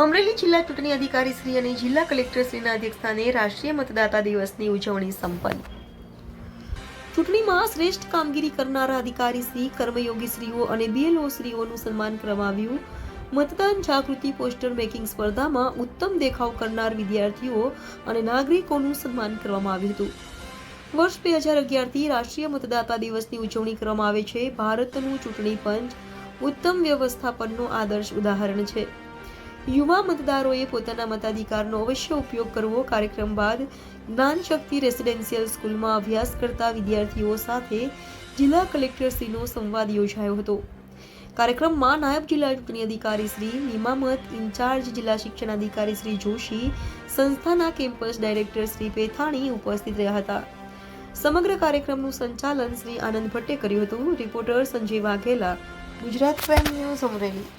અમરેલી જિલ્લા ચૂંટણી અધિકારી શ્રી અને જિલ્લા કલેક્ટર શ્રીના અધ્યક્ષસ્થાને રાષ્ટ્રીય મતદાતા દિવસની ઉજવણી સંપન્ન. ચૂંટણીમાં શ્રેષ્ઠ કામગીરી કરનારા અધિકારી શ્રી કર્મયોગી શ્રીઓ અને બીએલઓ શ્રીઓનું સન્માન કરવામાં આવ્યું મતદાન જાગૃતિ પોસ્ટર મેકિંગ સ્પર્ધામાં ઉત્તમ દેખાવ કરનાર વિદ્યાર્થીઓ અને નાગરિકોનું સન્માન કરવામાં આવ્યું હતું. વર્ષ બે હજાર અગિયારથી રાષ્ટ્રીય મતદાતા દિવસની ઉજવણી કરવામાં આવે છે. ભારતનું ચૂંટણી પંચ ઉત્તમ વ્યવસ્થાપનનું આદર્શ ઉદાહરણ છે. યુવા મતદારોએ પોતાના મતાધિકારનો અવશ્ય ઉપયોગ કરવો. કાર્યક્રમ બાદ જ્ઞાન શક્તિ રેસિડેન્શિયલ સ્કૂલમાં અભ્યાસ કરતા વિદ્યાર્થીઓ સાથે જિલ્લા કલેક્ટરશ્રીનો સંવાદ યોજાયો હતો. કાર્યક્રમમાં નાયબ જિલ્લા ચૂંટણી અધિકારી શ્રી નિમામત, ઇન્ચાર્જ જિલ્લા શિક્ષણ અધિકારી શ્રી જોશી, સંસ્થાના કેમ્પસ ડાયરેક્ટર શ્રી પેથાણી ઉપસ્થિત રહ્યા હતા. સમગ્ર કાર્યક્રમનું સંચાલન શ્રી આનંદ ભટ્ટે કર્યું હતું. Reporter Sanjay Vaghela, Gujarat prime news Amreli.